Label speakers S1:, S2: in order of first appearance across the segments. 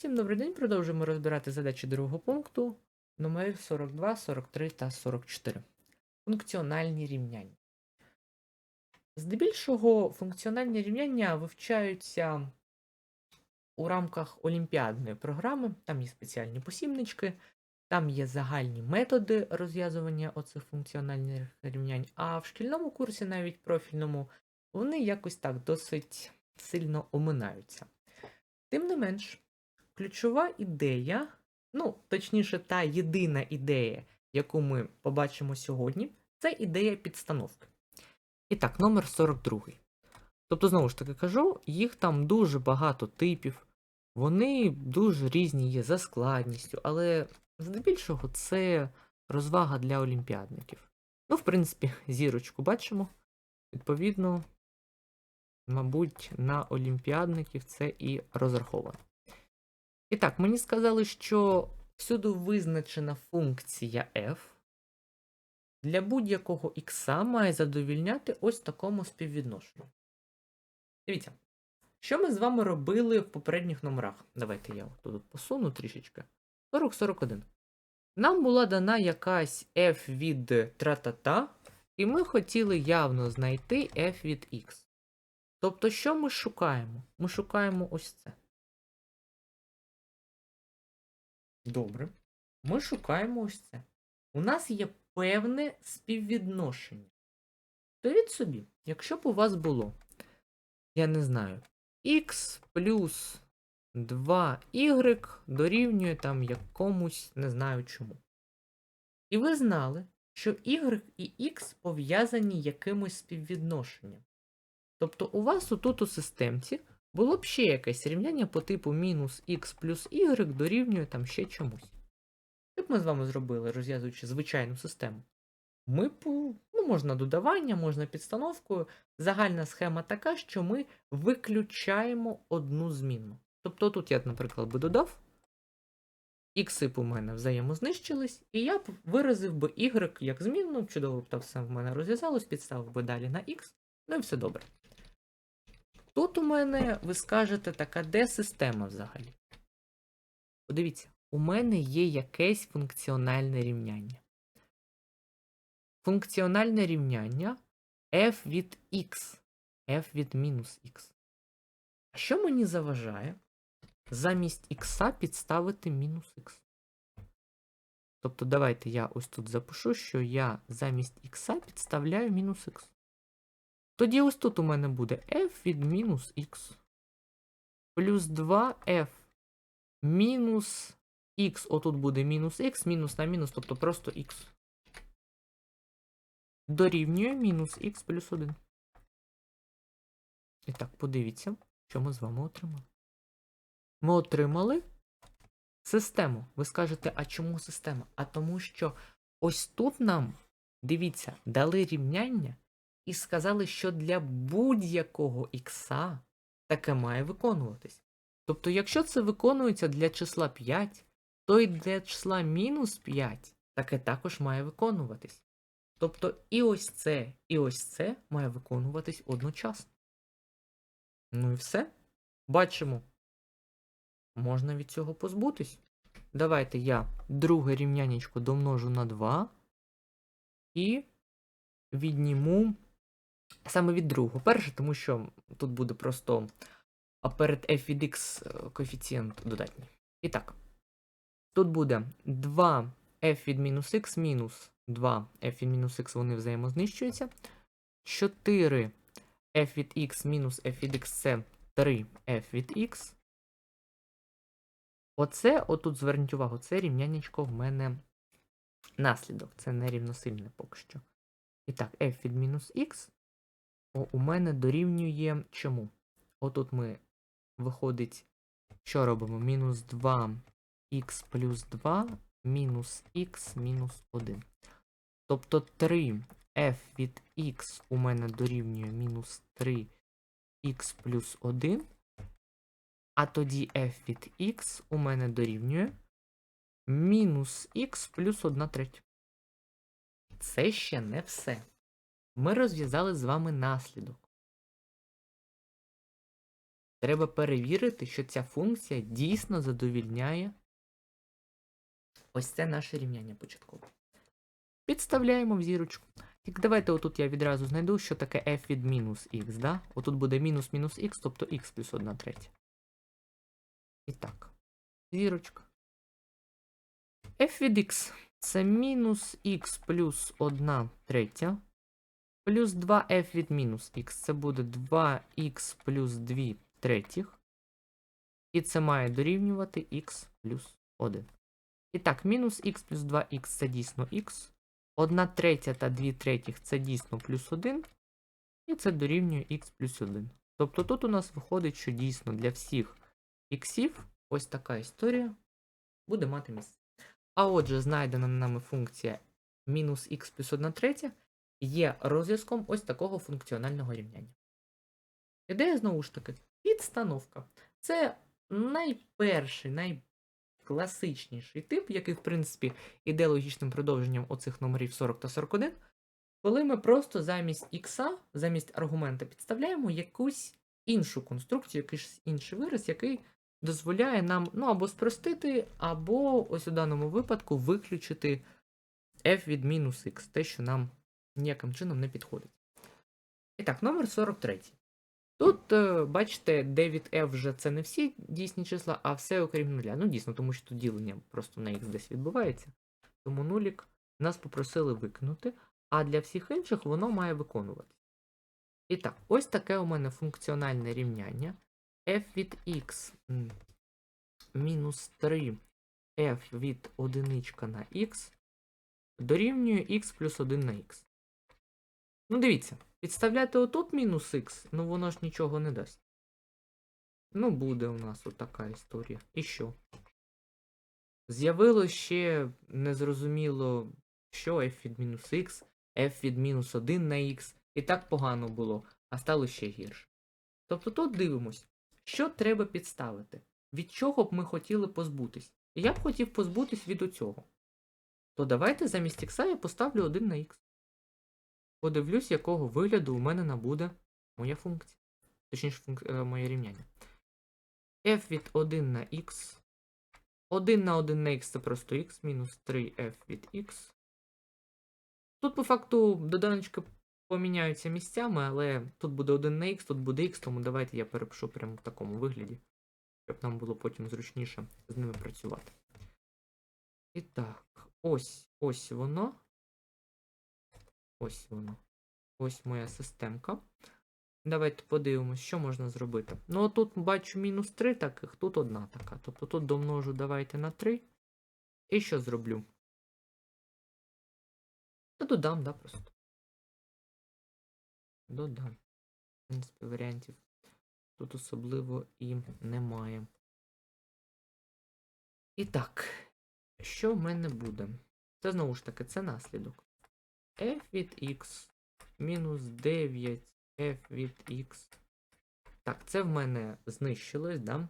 S1: Всім добрий день. Продовжуємо розбирати задачі другого пункту номерів 42, 43 та 44. Функціональні рівняння. Здебільшого функціональні рівняння вивчаються у рамках олімпіадної програми. Там є спеціальні посібнички, там є загальні методи розв'язування оцих функціональних рівнянь, а в шкільному курсі, навіть профільному, вони якось так досить сильно оминаються. Тим не менш, ключова ідея, ну, точніше, та єдина ідея, яку ми побачимо сьогодні, це ідея підстановки. І так, номер 42. Тобто, знову ж таки кажу, їх там дуже багато типів, вони дуже різні є за складністю, але здебільшого це розвага для олімпіадників. Ну, в принципі, зірочку бачимо. Відповідно, мабуть, на олімпіадників це і розраховано. І так, мені сказали, що всюди визначена функція f для будь-якого х має задовільняти ось такому співвідношенню. Дивіться, що ми з вами робили в попередніх номерах? Давайте я тут посуну трішечки. 40-41. Нам була дана якась f від тра-та-та, і ми хотіли явно знайти f від x. Тобто, що ми шукаємо? Ми шукаємо ось це. Добре. Ми шукаємо ось це. У нас є певне співвідношення. То від собі, якщо б у вас було, я не знаю, x плюс 2y дорівнює там якомусь, не знаю чому. І ви знали, що y і x пов'язані якимось співвідношенням. Тобто у вас отут у системці було б ще якесь рівняння по типу мінус х плюс y дорівнює там ще чомусь. Що б ми з вами зробили, розв'язуючи звичайну систему? Ми б, ну, можна додавання, можна підстановкою. Загальна схема така, що ми виключаємо одну змінну. Тобто тут я, наприклад, би додав, ікси б у мене взаємознищились, і я б виразив би y як змінну, чудово б так все в мене розв'язалось, підставив би далі на x, ну і все добре. Тут у мене, ви скажете, така де система взагалі? Подивіться, у мене є якесь функціональне рівняння. Функціональне рівняння f від x, f від мінус x. А що мені заважає замість x підставити мінус x? Тобто, давайте я ось тут запишу, що я замість x підставляю мінус x. Тоді ось тут у мене буде f від мінус х. Плюс 2f мінус х. Отут буде мінус х, мінус на мінус, тобто просто х. Дорівнює мінус х плюс 1. І так, подивіться, що ми з вами отримали. Ми отримали систему. Ви скажете, а чому система? А тому що ось тут нам, дивіться, дали рівняння і сказали, що для будь-якого ікса таке має виконуватись. Тобто, якщо це виконується для числа 5, то і для числа мінус 5 таке також має виконуватись. Тобто і ось це, і ось це має виконуватись одночасно. Ну і все. Бачимо. Можна від цього позбутись. Давайте я друге рівнянечко домножу на 2 і відніму саме від другого. Перше, тому що тут буде просто перед f від x коефіцієнт додатній. І так, тут буде 2 f від мінус x мінус 2 f від мінус x, вони взаємознищуються. 4 f від x мінус f від x це 3 f від x. Оце, отут зверніть увагу, це рівняннячко в мене наслідок. Це не рівносильне поки що. І так, f від мінус x у мене дорівнює чому? Отут ми виходить, що робимо? Мінус 2х плюс 2 мінус х мінус 1. Тобто 3 f від x у мене дорівнює мінус 3х плюс 1. А тоді f від x у мене дорівнює мінус х плюс 1 третя. Це ще не все. Ми розв'язали з вами наслідок. Треба перевірити, що ця функція дійсно задовільняє ось це наше рівняння початкове. Підставляємо в зірочку. Так давайте отут я відразу знайду, що таке f від мінус х, да? Отут буде мінус мінус х, тобто х плюс 1 третя. І так, зірочка. f від x це мінус х плюс 1 третя. Плюс 2f від мінус х. Це буде 2х плюс 2 третіх. І це має дорівнювати х плюс 1. І так, мінус х плюс 2х це дійсно х. 1 третя та 2 третіх це дійсно плюс 1. І це дорівнює х плюс 1. Тобто тут у нас виходить, що дійсно для всіх іксів ось така історія буде мати місце. А отже, знайдена нами функція мінус х плюс 1 третя є розв'язком ось такого функціонального рівняння. Ідея знову ж таки підстановка. Це найперший, найкласичніший тип, який, в принципі, іде логічним продовженням оцих номерів 40 та 41, коли ми просто замість х, замість аргумента підставляємо якусь іншу конструкцію, якийсь інший вираз, який дозволяє нам ну, або спростити, або ось у даному випадку виключити f від мінус х, те, що нам ніяким чином не підходить. І так, номер 43. Тут, е, бачите, d від f вже це не всі дійсні числа, а все окрім нуля. Ну, дійсно, тому що тут ділення просто на x десь відбувається. Тому нулік нас попросили викинути, а для всіх інших воно має виконувати. І так, ось таке у мене функціональне рівняння. f від x мінус 3 f від одиничка на x дорівнює x плюс 1 на x. Ну, дивіться, підставляти отут мінус х, ну воно ж нічого не дасть. Ну, буде у нас отака історія. І що? З'явилось ще незрозуміло, що f від мінус х, f від мінус 1 на х. І так погано було, а стало ще гірше. Тобто тут дивимось, що треба підставити, від чого б ми хотіли позбутись. І Я б хотів позбутись від оцього. То давайте замість х я поставлю 1 на х. Подивлюсь, якого вигляду у мене набуде моя функція. Точніше, функ... е, моє рівняння. f від 1 на x. 1 на 1 на x це просто x, мінус 3f від x. Тут, по факту, доданочки поміняються місцями, але тут буде 1 на x, тут буде x, тому давайте я перепишу прямо в такому вигляді, щоб нам було потім зручніше з ними працювати. І так, ось ось воно. Ось воно. Ось моя системка. Давайте подивимось, що можна зробити. Ну, тут бачу мінус 3 таких, тут одна така. Тобто тут домножу давайте на 3. І що зроблю? Та додам, да, просто. Додам. В принципі, варіантів тут особливо і немає. І так, що в мене буде? Це знову ж таки, це наслідок. F від x мінус 9 f від x. Так, це в мене знищилось, да?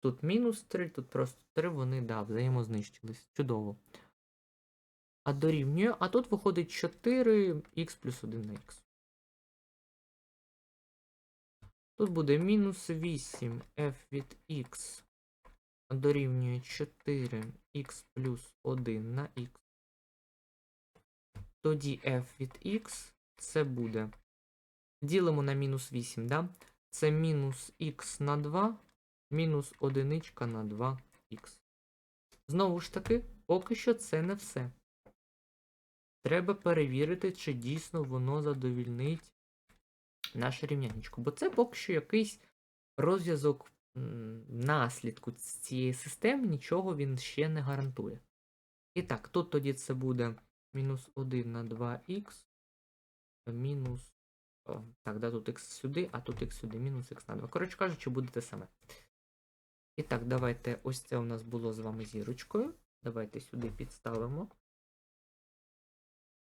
S1: Тут мінус 3, тут просто 3, вони, да, взаємознищились. Чудово. А дорівнює, а тут виходить 4х плюс 1 на х. Тут буде мінус 8 f від x дорівнює 4х плюс 1 на х. Тоді f від x це буде. Ділимо на мінус 8, да? Це мінус х на 2, мінус 1 на 2х. Знову ж таки, поки що це не все. Треба перевірити, чи дійсно воно задовільнить наше рівнянечко. Бо це поки що якийсь розв'язок наслідку цієї системи, нічого він ще не гарантує. І так, тут тоді це буде мінус 1 на 2х, мінус. Так, да, тут х сюди, а тут х сюди, мінус х на 2. Коротше кажучи, буде те саме. І так, давайте ось це у нас було з вами зірочкою. Давайте сюди підставимо.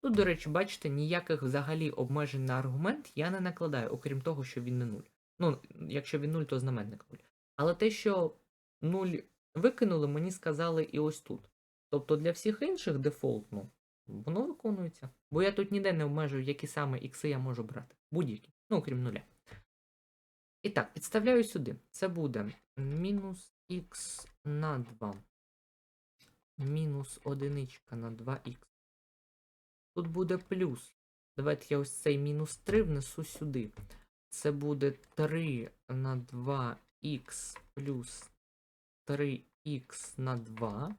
S1: Тут, до речі, бачите, ніяких взагалі обмежень на аргумент я не накладаю, окрім того, що він не 0. Ну, якщо він 0, то знаменник 0. Але те, що 0 викинули, мені сказали і ось тут. Тобто для всіх інших дефолтно воно виконується. Бо я тут ніде не обмежую, які саме ікси я можу брати. Будь-які. Ну, окрім нуля. І так, підставляю сюди. Це буде мінус х на 2. Мінус одиничка на 2х. Тут буде плюс. Давайте я ось цей мінус 3 внесу сюди. Це буде 3 на 2х плюс 3х на 2.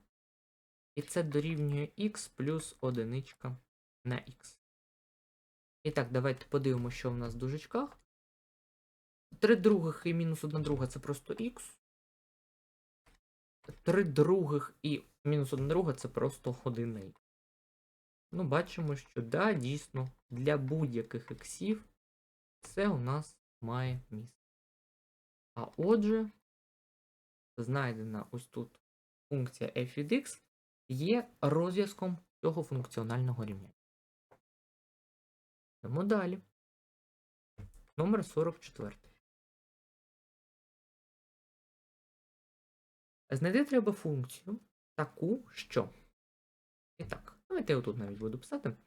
S1: І це дорівнює х плюс одиничка на х. І так, давайте подивимося, що в нас в дужечках. 3 других і мінус 1 друга це просто х. 3 других і мінус 1 друга це просто 1 на х. Ну, бачимо, що да, дійсно, для будь-яких іксів це у нас має місце. А отже, знайдена ось тут функція f від x є розв'язком цього функціонального рівня. Йдемо далі. Номер 44. Знайти треба функцію таку, що. І так, давайте я тут навіть буду писати.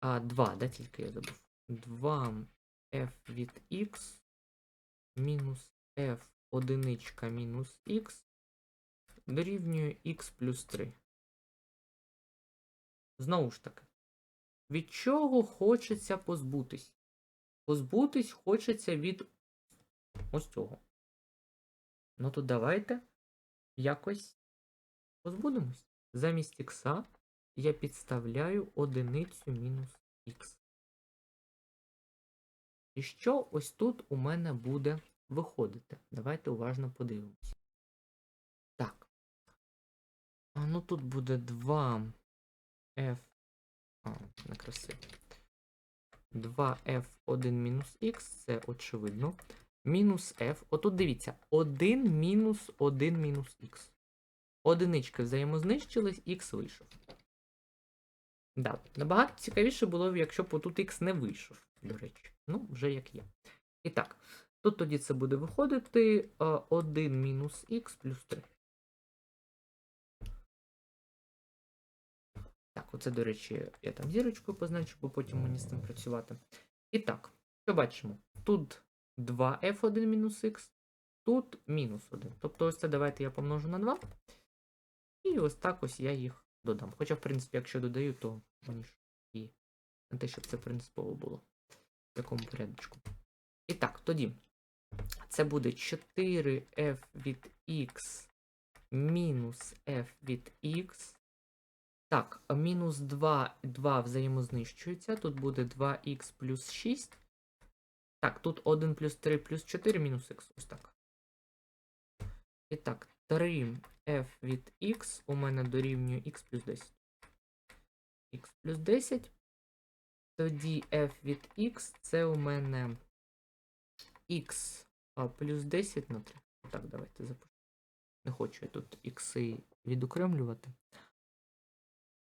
S1: А, 2, да, тільки я забув. 2 f від x мінус f одиничка мінус x дорівнює x плюс 3. Знову ж таки, від чого хочеться позбутись? Позбутись хочеться від ось цього. Ну то давайте якось позбудемось. Замість х я підставляю одиницю мінус х. І що ось тут у мене буде виходити? Давайте уважно подивимось. Так. А ну тут буде 2 f. А, не красиво. 2f1 мінус х, це очевидно. Мінус f. Отут дивіться, 1 мінус 1 мінус х. Одинички взаємознищились, х вийшов. Да, набагато цікавіше було б, якщо б отут х не вийшов, до речі. Ну, вже як є. І так, тут тоді це буде виходити 1 мінус х плюс 3. Оце, до речі, я там зірочкою позначу, бо потім мені з цим працювати. І так, що бачимо? Тут 2f1 мінус х, тут мінус 1. Тобто ось це давайте я помножу на 2. І ось так ось я їх додам. Хоча, в принципі, якщо додаю, то мені ж і не те, щоб це принципово було. В якому порядочку. І так, тоді це буде 4f від x мінус f від x. Так, мінус 2, 2 взаємознищується. Тут буде 2х плюс 6. Так, тут 1 плюс 3 плюс 4 мінус х. Ось так. І так, 3f від x у мене дорівнює x плюс 10. x плюс 10. Тоді f від x це у мене x плюс 10 на 3. Так, давайте запишу. Не хочу я тут ікси відокремлювати.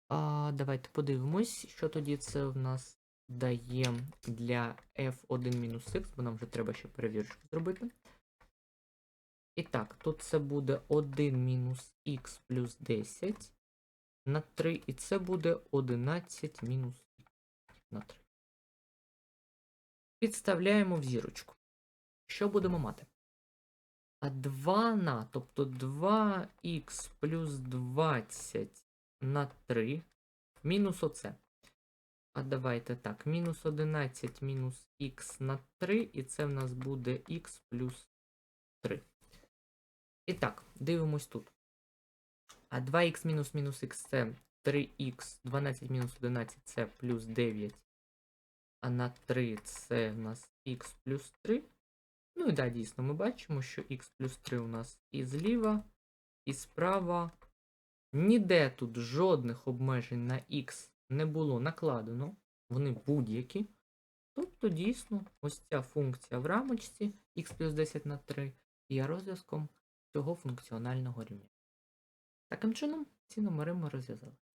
S1: А, Давайте подивимось, що тоді це в нас дає для f1-х, бо нам вже треба ще перевірочку зробити. І так, тут це буде 1 мінус х плюс 10 на 3, і це буде 11 мінус на 3. Підставляємо в зірочку. Що будемо мати? А 2 на, тобто 2х плюс 20 на 3 мінус оце. А давайте так, мінус 11 мінус х на 3, і це в нас буде х плюс 3. І так, дивимось тут. А 2х мінус мінус х це 3х, 12 мінус 11 це плюс 9. А на 3 це в нас х плюс 3. Ну і да, дійсно, ми бачимо, що х плюс 3 у нас і зліва, і справа. Ніде тут жодних обмежень на X не було накладено. Вони будь-які. Тобто, дійсно, ось ця функція в рамочці x плюс 10 на 3 є розв'язком цього функціонального рівня. Таким чином, ці номери ми розв'язали.